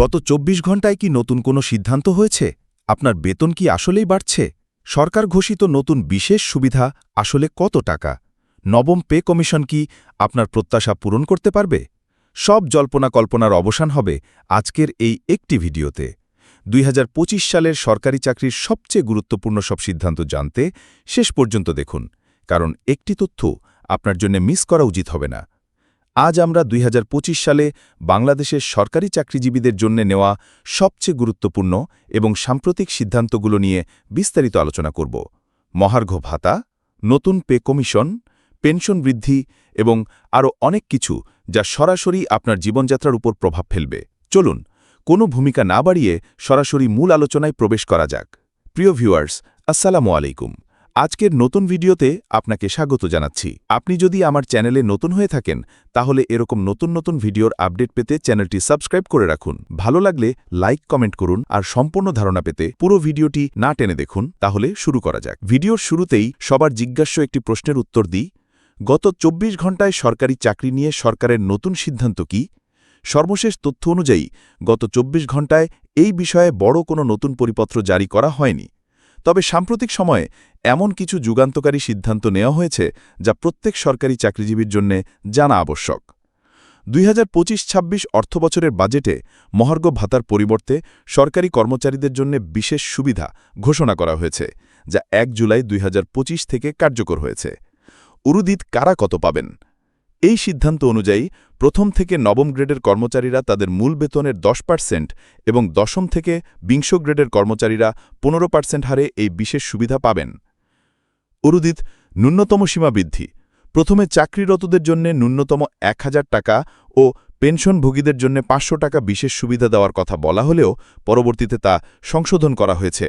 গত ২৪ ঘন্টায় কি নতুন কোনো সিদ্ধান্ত হয়েছে? আপনার বেতন কি আসলেই বাড়ছে? সরকার ঘোষিত নতুন বিশেষ সুবিধা আসলে কত টাকা? নবম পে কমিশন কি আপনার প্রত্যাশা পূরণ করতে পারবে? সব জল্পনা কল্পনার অবসান হবে আজকের এই একটি ভিডিওতে। দুই হাজার পঁচিশ সালের সরকারি চাকরির সবচেয়ে গুরুত্বপূর্ণ সব সিদ্ধান্ত জানতে শেষ পর্যন্ত দেখুন, কারণ একটি তথ্য আপনার জন্য মিস করা উচিত হবে না। আজ আমরা দুই হাজার পঁচিশ সালে বাংলাদেশের সরকারি চাকরিজীবীদের জন্য নেওয়া সবচেয়ে গুরুত্বপূর্ণ এবং সাম্প্রতিক সিদ্ধান্তগুলো নিয়ে বিস্তারিত আলোচনা করব। মহার্ঘ ভাতা, নতুন পে কমিশন, পেনশন বৃদ্ধি এবং আরও অনেক কিছু যা সরাসরি আপনার জীবনযাত্রার উপর প্রভাব ফেলবে। চলুন, কোনো ভূমিকা না বাড়িয়ে সরাসরি মূল আলোচনায় প্রবেশ করা যাক। প্রিয় ভিউয়ার্স, আসসালামু আলাইকুম। আজকের নতুন ভিডিওতে আপনাকে স্বাগত জানাচ্ছি। আপনি যদি আমার চ্যানেলে নতুন হয়ে থাকেন, তাহলে এরকম নতুন নতুন ভিডিওর আপডেট পেতে চ্যানেলটি সাবস্ক্রাইব করে রাখুন। ভালো লাগলে লাইক, কমেন্ট করুন আর সম্পূর্ণ ধারণা পেতে পুরো ভিডিওটি না টেনে দেখুন, তাহলে শুরু করা যাক। ভিডিওর শুরুতেই সবার জিজ্ঞাস্য একটি প্রশ্নের উত্তর দিই। গত ২৪ ঘণ্টায় সরকারি চাকরি নিয়ে সরকারের নতুন সিদ্ধান্ত কি? সর্বশেষ তথ্য অনুযায়ী, গত ২৪ ঘণ্টায় এই বিষয়ে বড় কোনো নতুন পরিপত্র জারি করা হয়নি। তবে সাম্প্রতিক সময়ে এমন কিছু যুগান্তকারী সিদ্ধান্ত নেওয়া হয়েছে যা প্রত্যেক সরকারি চাকরিজীবীর জন্য জানা আবশ্যক। দুই হাজার পঁচিশ ছাব্বিশ অর্থবছরের বাজেটে মহার্ঘ ভাতার পরিবর্তে সরকারি কর্মচারীদের জন্য বিশেষ সুবিধা ঘোষণা করা হয়েছে, যা এক জুলাই দুই হাজার পঁচিশ থেকে কার্যকর হয়েছে। উরুদিত কারা কত পাবেন? এই সিদ্ধান্ত অনুযায়ী, প্রথম থেকে নবম গ্রেডের কর্মচারীরা তাদের মূল বেতনের দশ পার্সেন্ট এবং দশম থেকে বিংশ গ্রেডের কর্মচারীরা পনেরো পার্সেন্ট হারে এই বিশেষ সুবিধা পাবেন। উরুদিত ন্যূনতম সীমা বৃদ্ধি। প্রথমে চাকরিরতদের জন্য ন্যূনতম এক হাজার টাকা ও পেনশনভোগীদের জন্য পাঁচশো টাকা বিশেষ সুবিধা দেওয়ার কথা বলা হলেও পরবর্তীতে তা সংশোধন করা হয়েছে।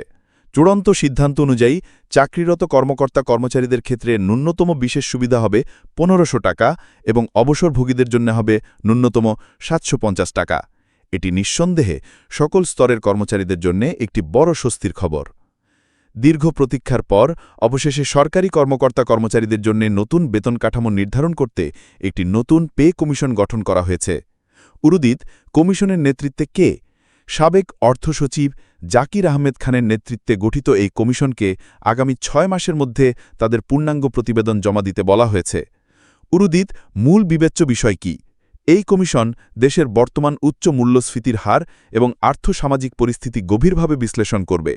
চূড়ান্ত সিদ্ধান্ত অনুযায়ী চাকরিরত কর্মকর্তা কর্মচারীদের ক্ষেত্রে ন্যূনতম বিশেষ সুবিধা হবে পনেরোশো টাকা এবং অবসরভোগীদের জন্য হবে ন্যূনতম সাতশো পঞ্চাশ টাকা। এটি নিঃসন্দেহে সকল স্তরের কর্মচারীদের জন্য একটি বড় স্বস্তির খবর। দীর্ঘ প্রতীক্ষার পর অবশেষে সরকারি কর্মকর্তা কর্মচারীদের জন্য নতুন বেতন কাঠামো নির্ধারণ করতে একটি নতুন পে কমিশন গঠন করা হয়েছে। উরুদিত কমিশনের নেতৃত্বে কে? সাবেক অর্থসচিব জাকির আহমেদ খানের নেতৃত্বে গঠিত এই কমিশনকে আগামী ছয় মাসের মধ্যে তাদের পূর্ণাঙ্গ প্রতিবেদন জমা দিতে বলা হয়েছে। উরুদিত মূল বিবেচ্য বিষয় কি? এই কমিশন দেশের বর্তমান উচ্চ মূল্যস্ফীতির হার এবং আর্থসামাজিক পরিস্থিতি গভীরভাবে বিশ্লেষণ করবে।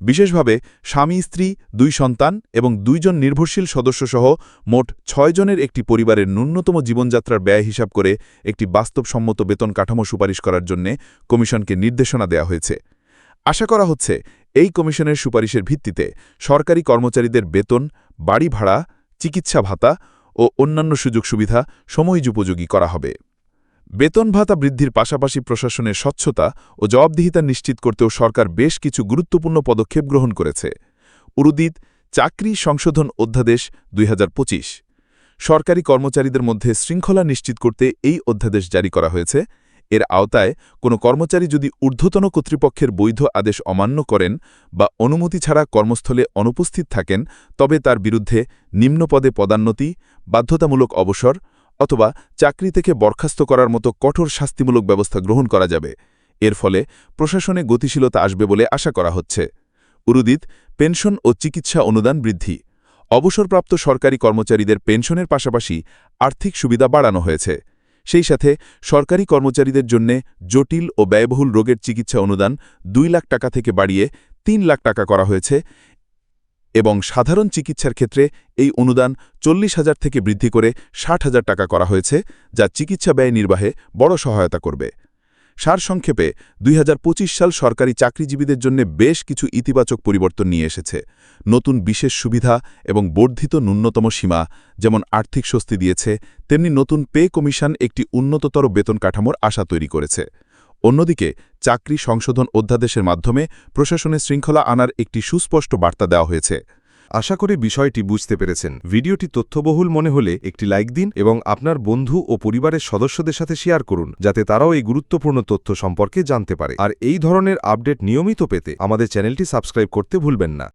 বিশেষভাবে স্বামী, স্ত্রী, দুই সন্তান এবং দুইজন নির্ভরশীল সদস্যসহ মোট ছয়জনের একটি পরিবারের ন্যূনতম জীবনযাত্রার ব্যয় হিসাব করে একটি বাস্তবসম্মত বেতন কাঠামো সুপারিশ করার জন্য কমিশনকে নির্দেশনা দেওয়া হয়েছে। আশা করা হচ্ছে এই কমিশনের সুপারিশের ভিত্তিতে সরকারি কর্মচারীদের বেতন, বাড়ি ভাড়া, চিকিৎসা ভাতা ও অন্যান্য সুযোগ সুবিধা সময়োপযোগী করা হবে। বেতন ভাতা বৃদ্ধির পাশাপাশি প্রশাসনের স্বচ্ছতা ও জবাবদিহিতা নিশ্চিত করতেও সরকার বেশ কিছু গুরুত্বপূর্ণ পদক্ষেপ গ্রহণ করেছে। উরুদিত চাকরি সংশোধন অধ্যাদেশ দুই হাজার পঁচিশ। সরকারি কর্মচারীদের মধ্যে শৃঙ্খলা নিশ্চিত করতে এই অধ্যাদেশ জারি করা হয়েছে। এর আওতায় কোনো কর্মচারী যদি ঊর্ধ্বতন কর্তৃপক্ষের বৈধ আদেশ অমান্য করেন বা অনুমতি ছাড়া কর্মস্থলে অনুপস্থিত থাকেন, তবে তার বিরুদ্ধে নিম্নপদে পদান্নতি, বাধ্যতামূলক অবসর অথবা চাকরি থেকে বরখাস্ত করার মতো কঠোর শাস্তিমূলক ব্যবস্থা গ্রহণ করা যাবে। এর ফলে প্রশাসনে গতিশীলতা আসবে বলে আশা করা হচ্ছে। উরুদিত, পেনশন ও চিকিৎসা অনুদান বৃদ্ধি। অবসরপ্রাপ্ত সরকারি কর্মচারীদের পেনশনের পাশাপাশি আর্থিক সুবিধা বাড়ানো হয়েছে। সেই সাথে সরকারি কর্মচারীদের জন্য জটিল ও ব্যয়বহুল রোগের চিকিৎসা অনুদান দুই লাখ টাকা থেকে বাড়িয়ে তিন লাখ টাকা করা হয়েছে এবং সাধারণ চিকিৎসার ক্ষেত্রে এই অনুদান চল্লিশ হাজার থেকে বৃদ্ধি করে ষাট হাজার টাকা করা হয়েছে, যা চিকিৎসা ব্যয় নির্বাহে বড় সহায়তা করবে। সারসংক্ষেপে, দুই হাজার পঁচিশ সাল সরকারি চাকরিজীবীদের জন্য বেশ কিছু ইতিবাচক পরিবর্তন নিয়ে এসেছে। নতুন বিশেষ সুবিধা এবং বর্ধিত ন্যূনতম সীমা, যেমন আর্থিক স্বস্তি দিয়েছে, তেমনি নতুন পে কমিশন একটি উন্নততর বেতন কাঠামোর আশা তৈরি করেছে। অন্যদিকে, চাকরি সংশোধন অধ্যাদেশের মাধ্যমে প্রশাসনের শৃঙ্খলা আনার একটি সুস্পষ্ট বার্তা দেওয়া হয়েছে। আশা করে বিষয়টি বুঝতে পেরেছেন। ভিডিওটি তথ্যবহুল মনে হলে একটি লাইক দিন এবং আপনার বন্ধু ও পরিবারের সদস্যদের সাথে শেয়ার করুন, যাতে তারাও এই গুরুত্বপূর্ণ তথ্য সম্পর্কে জানতে পারে। আর এই ধরনের আপডেট নিয়মিত পেতে আমাদের চ্যানেলটি সাবস্ক্রাইব করতে ভুলবেন না।